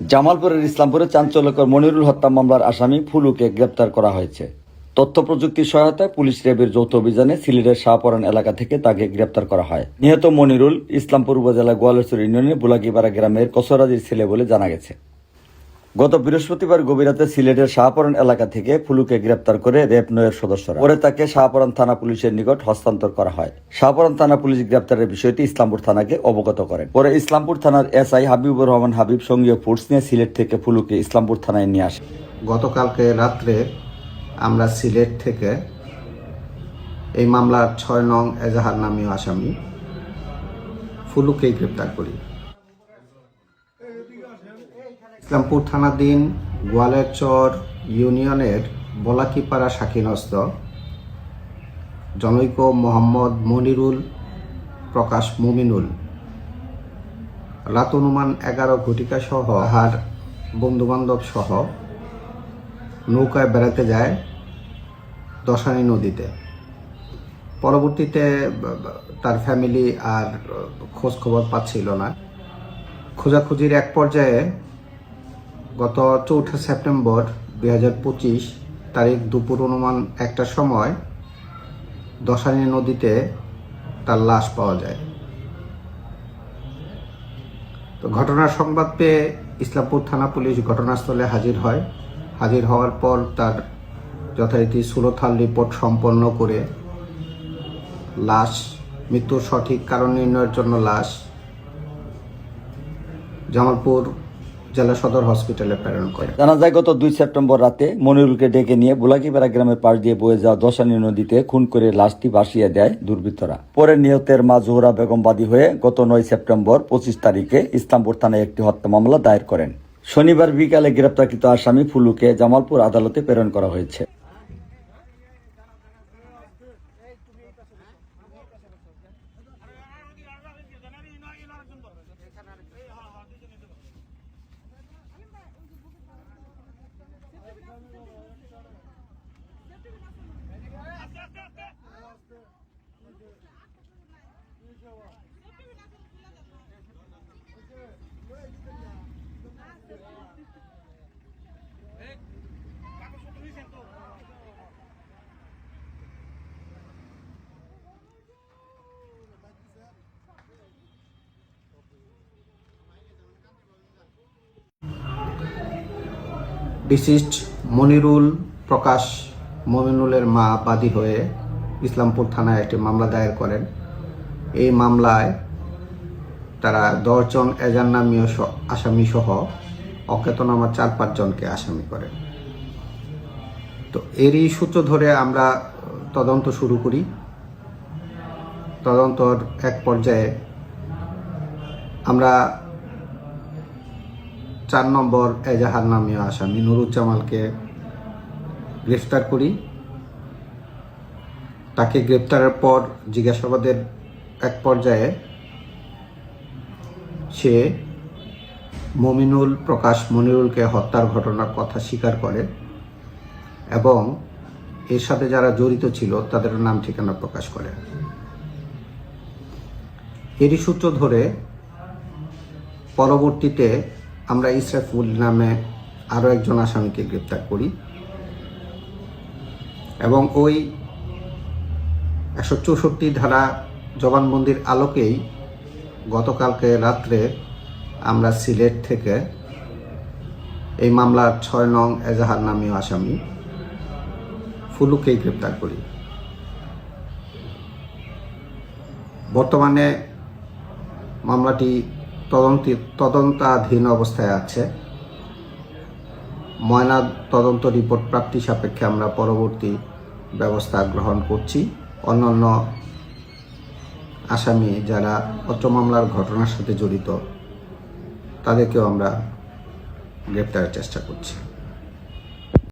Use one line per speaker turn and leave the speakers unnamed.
জামালপুরের ইসলামপুরে চাঞ্চল্যকর মনিরুল হত্যা মামলার আসামি ফুলুকে গ্রেপ্তার করা হয়েছে। তথ্য প্রযুক্তির সহায়তায় পুলিশ র্যাবের যৌথ অভিযানে সিলেটের শাহপরান এলাকা থেকে তাকে গ্রেপ্তার করা হয়। নিহত মনিরুল ইসলামপুর উপজেলা গোয়ালেশ্বর ইউনিয়নের বুলাকিপাড়া গ্রামের কসরাজির ছেলে বলে জানা গেছে। গত বৃহস্পতিবার গভীরাতে সিলেটের শাহপরান এলাকা থেকে ফুলুকে গ্রেপ্তার করে র্যাব নয়ের সদস্যরা। পরে তাকে শাহপরান থানা পুলিশের নিকট হস্তান্তর করা হয়। শাহপরান থানা পুলিশ গ্রেপ্তারের বিষয়টি ইসলামপুর থানাকে অবগত করেন। পরে ইসলামপুর থানার এসআই হাবিবুর রহমান হাবিব সঙ্গীয় ফোর্স নিয়ে সিলেট থেকে ফুলুকে ইসলামপুর থানায় নিয়ে আসে
গতকালকে রাত্রে আমরা সিলেট থেকে এই মামলার ছয় নং এজাহার নামীয় আসামি ফুলুকেই গ্রেপ্তার করি। ইসলামপুর থানাধীন গোয়ালেরচর ইউনিয়নের বলাকিপাড়া শাকিনস্ত। জনৈক মোহাম্মদ মনিরুল প্রকাশ মুমিনুল। রাত অনুমান এগারো ঘটিকা সহ তাহার বন্ধুবান্ধব সহ নৌকায় বেড়াতে যায় দশানী নদীতে। পরবর্তীতে তার ফ্যামিলি আর খোঁজ খবর পাচ্ছিল না। খোঁজাখুঁজির এক পর্যায়ে গত চৌঠা সেপ্টেম্বর দুই হাজার পঁচিশ তারিখ দুপুর অনুমান একটার সময় দশানী নদীতে তার লাশ পাওয়া যায়। তো ঘটনার সংবাদ পেয়ে ইসলামপুর থানা পুলিশ ঘটনাস্থলে হাজির হয়। হাজির হওয়ার পর তার যথারীতি সুরথাল রিপোর্ট সম্পন্ন করে লাশ, মৃত্যুর সঠিক কারণ নির্ণয়ের জন্য লাশ, জামালপুর জেলা সদর হসপিটালে প্রেরণ করে।
জানা যায়, গত দুই সেপ্টেম্বর রাতে মনিরুলকে ডেকে নিয়ে বুলাকিপাড়া গ্রামের পাশ দিয়ে বয়ে যাওয়া দশানী নদীতে খুন করে লাশটি ভাসিয়ে দেয় দুর্বৃত্তরা। পরে নিহতের মা জোহরা বেগম বাদী হয়ে গত নয় সেপ্টেম্বর পঁচিশ তারিখে ইসলামপুর থানায় একটি হত্যা মামলা দায়ের করেন। শনিবার বিকালে গ্রেপ্তারকৃত আসামি ফুলুকে জামালপুর আদালতে প্রেরণ করা হয়েছে।
ডিসিস্ট মনিরুল প্রকাশ মমিনুলের মা বাদী হয়ে ইসলামপুর থানায় একটি মামলা দায়ের করেন। এই মামলায় তারা দশজন এজান্নামীয় স- আসামি সহ অজ্ঞাতনামা চার পাঁচজনকে আসামি করেন তো এরই সূত্র ধরে আমরা তদন্ত শুরু করি। তদন্তর এক পর্যায়ে আমরা চার নম্বর এজাহার নামীয় আসামি নুরুজ্জামালকে গ্রেফতার করি। তাকে গ্রেপ্তারের পর জিজ্ঞাসাবাদের এক পর্যায়ে সে মমিনুল প্রকাশ মনিরুলকে হত্যার ঘটনার কথা স্বীকার করে এবং এর সাথে যারা জড়িত ছিল তাদের নাম ঠিকানা প্রকাশ করে। এরই সূত্র ধরে পরবর্তীতে আমরা ইসরাফুল নামে আরও একজন আসামিকে গ্রেপ্তার করি এবং ওই একশো চৌষট্টি ধারা জবানবন্দির আলোকেই গতকালকে রাত্রে আমরা সিলেট থেকে এই মামলার ছয় নং এজাহার নামীয় আসামি ফুলুকেই গ্রেপ্তার করি। বর্তমানে মামলাটি তদন্তি তদন্তাধীন অবস্থায় আছে। ময়না তদন্ত রিপোর্ট প্রাপ্তি সাপেক্ষে আমরা পরবর্তী ব্যবস্থা গ্রহণ করছি। অন্যান্য আসামি যারা অত্র মামলার ঘটনার সাথে জড়িত তাদেরকেও আমরা গ্রেপ্তারের চেষ্টা করছি।